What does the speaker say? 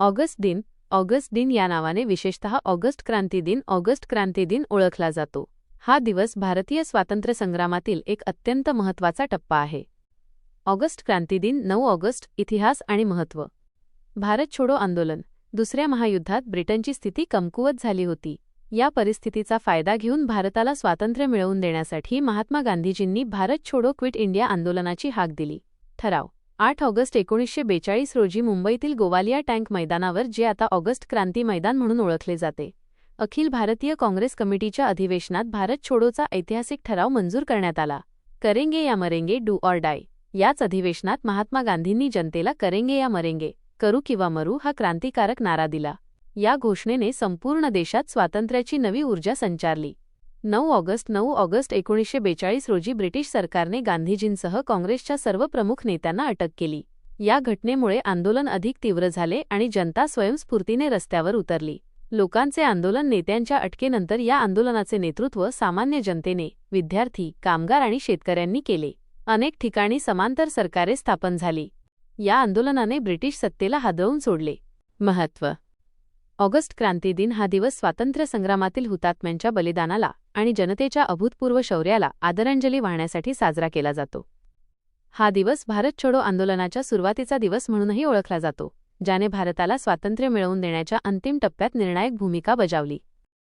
August दिन August दिन या नावाने विशेषतः ऑगस्ट क्रांती दिन ऑगस्ट क्रांती दिन ओळखला जातो. हा दिवस भारतीय स्वातंत्र्य संग्रामातील एक अत्यंत महत्त्वाचा टप्पा आहे. ऑगस्ट क्रांती दिन नऊ ऑगस्ट इतिहास आणि महत्त्व. भारत छोडो आंदोलन. दुसऱ्या महायुद्धात ब्रिटनची स्थिती कमकुवत झाली होती. या परिस्थितीचा फायदा घेऊन भारताला स्वातंत्र्य मिळवून देण्यासाठी महात्मा गांधीजींनी भारत छोडो क्विट इंडिया आंदोलनाची हाक दिली. ठराव. आठ ऑगस्ट एकोणीसशे बेचाळीस रोजी मुंबईतील गोवालिया टँक मैदानावर जे आता ऑगस्ट क्रांती मैदान म्हणून ओळखले जाते. अखिल भारतीय काँग्रेस कमिटीच्या अधिवेशनात भारत छोडोचा ऐतिहासिक ठराव मंजूर करण्यात आला. करेंगे या मरेंगे डू ऑर डाय. याच अधिवेशनात महात्मा गांधींनी जनतेला करेंगे या मरेंगे करू किंवा मरू हा क्रांतिकारक नारा दिला. या घोषणेने संपूर्ण देशात स्वातंत्र्याची नवी ऊर्जा संचारली. नऊ ऑगस्ट नऊ ऑगस्ट एकोणीसशे बेचाळीस रोजी ब्रिटिश सरकारने गांधीजींसह काँग्रेसच्या सर्व प्रमुख नेत्यांना अटक केली. या घटनेमुळे आंदोलन अधिक तीव्र झाले आणि जनता स्वयंस्फूर्तीने रस्त्यावर उतरली. लोकांचे आंदोलन नेत्यांच्या अटकेनंतर या आंदोलनाचे नेतृत्व सामान्य जनतेने विद्यार्थी कामगार आणि शेतकऱ्यांनी केले. अनेक ठिकाणी समांतर सरकारे स्थापन झाली. या आंदोलनाने ब्रिटिश सत्तेला हादरवून सोडले. महत्त्व ऑगस्ट क्रांती दिन हा दिवस स्वातंत्र्य संग्रामातील हुतात्म्यांच्या बलिदानाला आणि जनतेच्या अभूतपूर्व शौर्याला आदरांजली वाहण्यासाठी साजरा केला जातो. हा दिवस भारत छोडो आंदोलनाच्या सुरुवातीचा दिवस म्हणूनही ओळखला जातो ज्याने भारताला स्वातंत्र्य मिळवून देण्याच्या अंतिम टप्प्यात निर्णायक भूमिका बजावली.